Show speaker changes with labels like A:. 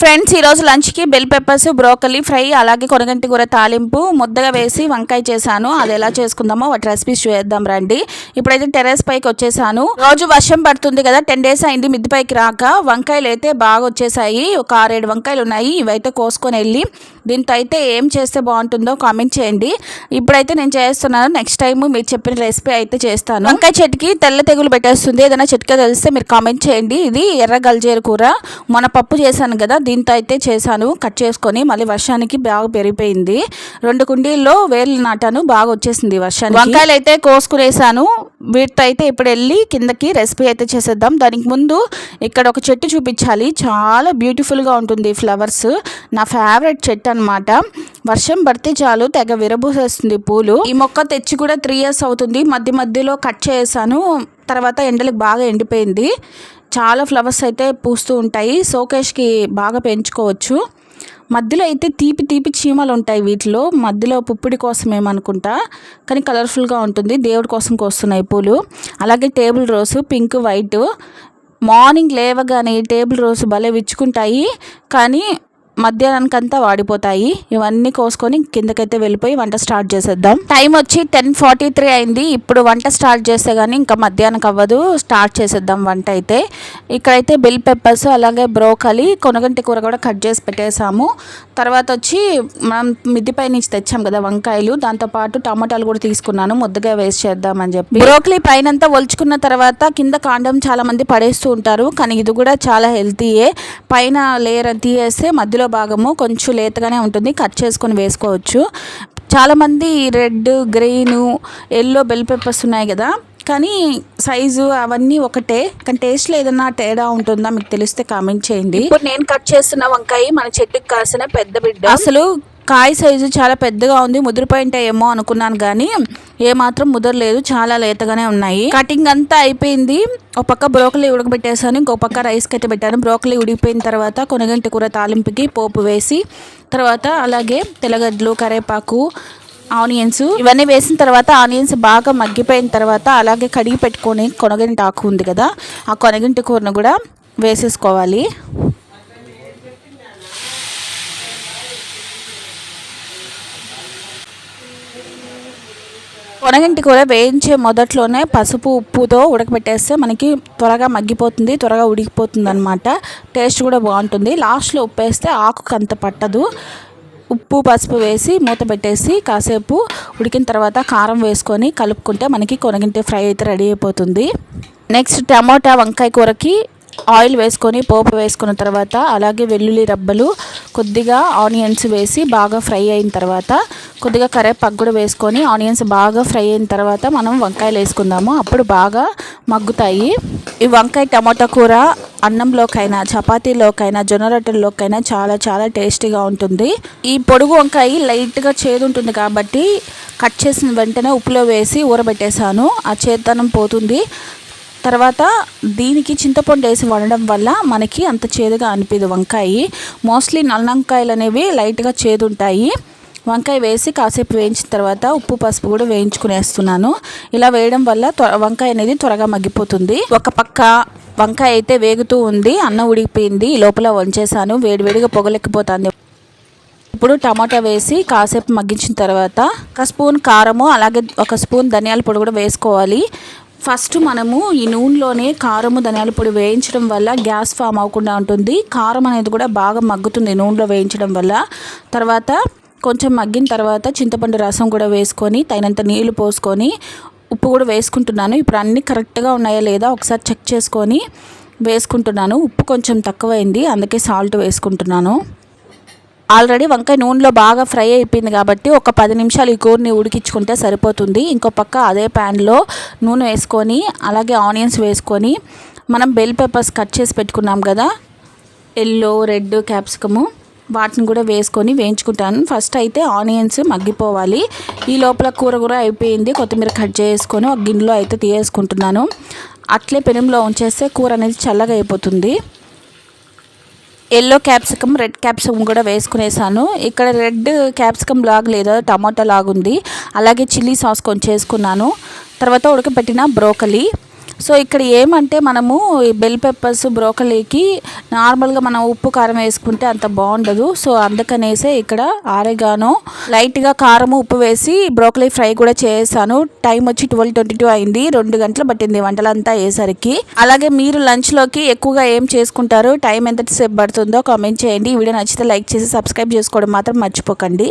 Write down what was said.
A: Friends ఈరోజు లంచ్కి bell peppers broccoli fry అలాగే కొనగంటి కూర తాలింపు ముద్దగా వేసి వంకాయ చేశాను. అది ఎలా చేసుకుందామో వాటి రెసిపీస్ చేద్దాం రండి. ఇప్పుడైతే టెర్రస్ పైకి వచ్చేసాను. రోజు వర్షం పడుతుంది కదా టెన్ డేస్ అయింది మిద్ది పైకి రాక. వంకాయలు అయితే బాగా వచ్చేసాయి. ఒక ఆరేడు వంకాయలు ఉన్నాయి. ఇవైతే కోసుకొని వెళ్ళి దీంతో అయితే ఏం చేస్తే బాగుంటుందో కామెంట్ చేయండి. ఇప్పుడైతే నేను చేస్తున్నాను. నెక్స్ట్ టైం మీరు చెప్పిన రెసిపీ అయితే చేస్తాను. వంకాయ చెట్టుకి తెల్ల తెగులు పెట్టేస్తుంది. ఏదైనా చెట్టుగా తెలిస్తే మీరు కామెంట్ చేయండి. ఇది ఎర్ర గల్జేరు కూర. మన పప్పు చేశాను కదా దీంతో అయితే చేశాను. కట్ చేసుకొని మళ్ళీ వర్షానికి బాగా పెరిగిపోయింది. రెండు కుండీల్లో వేర్లు నాటాను. బాగా వచ్చేసింది వర్షానికి. వంకాయలు అయితే కోసుకునేసాను. వీటితో అయితే ఇప్పుడు వెళ్ళి కిందకి రెసిపీ అయితే చేసేద్దాం. దానికి ముందు ఇక్కడ ఒక చెట్టు చూపించాలి. చాలా బ్యూటిఫుల్గా ఉంటుంది ఫ్లవర్స్. నా ఫేవరెట్ చెట్టు అనమాట వర్షం పడితే చాలు తెగ విరబూసేస్తుంది పూలు. ఈ మొక్క తెచ్చి కూడా త్రీ ఇయర్స్ అవుతుంది. మధ్య మధ్యలో కట్ చేసాను. తర్వాత ఎండలకు బాగా ఎండిపోయింది. చాలా ఫ్లవర్స్ అయితే పూస్తూ ఉంటాయి. షోకేష్కి బాగా పెంచుకోవచ్చు. మధ్యలో అయితే తీపి తీపి చీమలు ఉంటాయి వీటిలో. మధ్యలో పుప్పిడి కోసం ఏమనుకుంటా? కానీ కలర్ఫుల్గా ఉంటుంది. దేవుడి కోసం కోస్తున్నాయి పూలు. అలాగే table rose pink white. Morning లేవగానే టేబుల్ రోస్ భలే విచ్చుకుంటాయి. కానీ మధ్యాహ్నానికంతా వాడిపోతాయి. ఇవన్నీ కోసుకొని కిందకైతే వెళ్ళిపోయి వంట స్టార్ట్ చేసేద్దాం. టైం వచ్చి టెన్ ఫార్టీ త్రీ అయింది. ఇప్పుడు వంట స్టార్ట్ చేస్తే కానీ ఇంకా మధ్యాహ్నం అవ్వదు. స్టార్ట్ చేసేద్దాం వంట అయితే. ఇక్కడైతే బిల్ పెప్పర్స్ అలాగే బ్రోకలి కొనగంటి కూర కూడా కట్ చేసి పెట్టేసాము తర్వాత వచ్చి మనం మిద్దిపై నుంచి తెచ్చాం కదా వంకాయలు. దాంతోపాటు టమాటాలు కూడా తీసుకున్నాను. ముద్దగా వేస్ట్ చేద్దామని చెప్పి. బ్రోకలీ పైనంతా ఒలుచుకున్న తర్వాత కింద కాండం చాలామంది పడేస్తూ ఉంటారు. కానీ ఇది కూడా చాలా హెల్తీయే. పైన లేయర్ తీయేస్తే మధ్యలో భాగము కొంచెం లేతగానే ఉంటుంది. కట్ చేసుకొని వేసుకోవచ్చు. చాలామంది red green yellow bell peppers ఉన్నాయి కదా. కానీ సైజు అవన్నీ ఒకటే. కానీ టేస్ట్లో ఏదన్నా తేడా ఉంటుందా? మీకు తెలిస్తే కామెంట్ చేయండి. ఇప్పుడు నేను కట్ చేస్తున్న వంకాయ మన చెట్టుకి కాసిన పెద్ద బిడ్డ. అసలు కాయ సైజు చాలా పెద్దగా ఉంది ముదిరిపోయింటే ఏమో అనుకున్నాను కానీ ఏమాత్రం ముదరలేదు చాలా లేతగానే ఉన్నాయి. కటింగ్ అంతా అయిపోయింది. ఒక పక్క బ్రోకలీ ఉడకబెట్టేసాను ఇంకో పక్క రైస్ కట్టి పెట్టాను. బ్రోకలీ ఉడికిపోయిన తర్వాత కొనగంటి కూర తాలింపుకి పోపు వేసి తర్వాత అలాగే తెల్లగడ్డలు కరేపాకు ఆనియన్స్ ఇవన్నీ వేసిన తర్వాత ఆనియన్స్ బాగా మగ్గిపోయిన తర్వాత అలాగే కడిగి పెట్టుకొని కొనగంటి ఆకు ఉంది కదా ఆ కొనగంటి కూరను కూడా వేసేసుకోవాలి. కొనగంటి కూర వేయించే మొదట్లోనే పసుపు ఉప్పుతో ఉడకబెట్టేస్తే మనకి త్వరగా మగ్గిపోతుంది త్వరగా ఉడికిపోతుంది అనమాట టేస్ట్ కూడా బాగుంటుంది. లాస్ట్లో ఉప్పు వేస్తే ఆకుకు అంత పట్టదు. ఉప్పు పసుపు వేసి మూత పెట్టేసి కాసేపు ఉడికిన తర్వాత కారం వేసుకొని కలుపుకుంటే మనకి కొనగింటి ఫ్రై అయితే రెడీ అయిపోతుంది. నెక్స్ట్ టమోటా వంకాయ కూరకి ఆయిల్ వేసుకొని పోపు వేసుకున్న తర్వాత అలాగే వెల్లుల్లి రబ్బలు కొద్దిగా ఆనియన్స్ వేసి బాగా ఫ్రై అయిన తర్వాత కొద్దిగా కరేపాకు కూడా వేసుకొని ఆనియన్స్ బాగా ఫ్రై అయిన తర్వాత మనం వంకాయలు వేసుకుందాము. అప్పుడు బాగా మగ్గుతాయి. ఈ వంకాయ టమాటా కూర అన్నంలోకైనా చపాతీలోకైనా జొన్న రొట్టెల్లోకైనా చాలా చాలా టేస్టీగా ఉంటుంది. ఈ పొడుగు వంకాయ లైట్గా చేదు ఉంటుంది కాబట్టి కట్ చేసిన వెంటనే ఉప్పులో వేసి ఊరబెట్టేశాను. ఆ చేతనం పోతుంది. తర్వాత దీనికి చింతపండు వేసి వండడం వల్ల మనకి అంత చేదుగా అనిపించదు వంకాయ. మోస్ట్లీ నల్లంకాయలు అనేవి లైట్గా చేదు ఉంటాయి వంకాయ వేసి కాసేపు వేయించిన తర్వాత ఉప్పు పసుపు కూడా వేయించుకునేస్తున్నాను. ఇలా వేయడం వల్ల వంకాయ అనేది త్వరగా మగ్గిపోతుంది. ఒక పక్క వంకాయ అయితే వేగుతూ ఉంది అన్నం ఉడికిపోయింది లోపల వంచేసాను వేడివేడిగా పొగలెక్కిపోతుంది ఇప్పుడు టమాటా వేసి కాసేపు మగ్గించిన తర్వాత ఒక స్పూన్ కారము అలాగే ఒక స్పూన్ ధనియాల పొడి కూడా వేసుకోవాలి. ఫస్ట్ మనము ఈ నూనెలోనే కారము ధనియాల పొడి వేయించడం వల్ల గ్యాస్ ఫామ్ అవ్వకుండా ఉంటుంది. కారం అనేది కూడా బాగా మగ్గుతుంది నూనెలో వేయించడం వల్ల. తర్వాత కొంచెం మగ్గిన తర్వాత చింతపండు రసం కూడా వేసుకొని తగినంత నీళ్ళు పోసుకొని ఉప్పు కూడా వేసుకుంటున్నాను. ఇప్పుడు అన్నీ కరెక్ట్గా ఉన్నాయా లేదా ఒకసారి చెక్ చేసుకొని వేసుకుంటున్నాను. ఉప్పు కొంచెం తక్కువైంది అందుకే సాల్ట్ వేసుకుంటున్నాను. ఆల్రెడీ వంకాయ నూనెలో బాగా ఫ్రై అయిపోయింది కాబట్టి ఒక పది నిమిషాలు ఈ కూరని ఉడికించుకుంటే సరిపోతుంది. ఇంకో పక్క అదే ప్యాన్లో నూనె వేసుకొని అలాగే ఆనియన్స్ వేసుకొని మనం బెల్ పెప్పర్స్ కట్ చేసి పెట్టుకున్నాం కదా ఎల్లో రెడ్ క్యాప్సికము వాటిని కూడా వేసుకొని వేయించుకుంటాను. ఫస్ట్ అయితే ఆనియన్స్ మగ్గిపోవాలి. ఈ లోపల కూర కూడా అయిపోయింది. కొత్తిమీర కట్ చేసుకొని ఒక గిన్నెలో అయితే తీసేసుకుంటున్నాను. అట్లే పెనంలో ఉంచేస్తే కూర అనేది చల్లగా అయిపోతుంది. ఎల్లో క్యాప్సికమ్ రెడ్ క్యాప్సికమ్ కూడా వేసుకునేసాను. ఇక్కడ రెడ్ క్యాప్సికమ్ లాగ్ లేదా టమాటా లాగుంది. అలాగే చిల్లీ సాస్ కొంచెం వేసుకున్నాను తర్వాత ఉడకబెట్టిన బ్రోకలీ. సో ఇక్కడ ఏమంటే మనము ఈ బెల్ పెప్పర్స్ బ్రోకలీకి నార్మల్గా మనం ఉప్పు కారం వేసుకుంటే అంత బాగుండదు. సో అందుకనేసే ఇక్కడ ఆరేగానో లైట్గా కారం ఉప్పు వేసి బ్రోకలీ ఫ్రై కూడా చేశాను టైం వచ్చి ట్వెల్వ్ ట్వంటీ టూ అయింది. రెండు గంటలు పట్టింది వంటలంతా వేసరికి అలాగే మీరు లంచ్లోకి ఎక్కువగా ఏం చేసుకుంటారు? టైం ఎంతసేపు పడుతుందో కామెంట్ చేయండి. ఈ వీడియో నచ్చితే లైక్ చేసి సబ్స్క్రైబ్ చేసుకోవడం మాత్రం మర్చిపోకండి.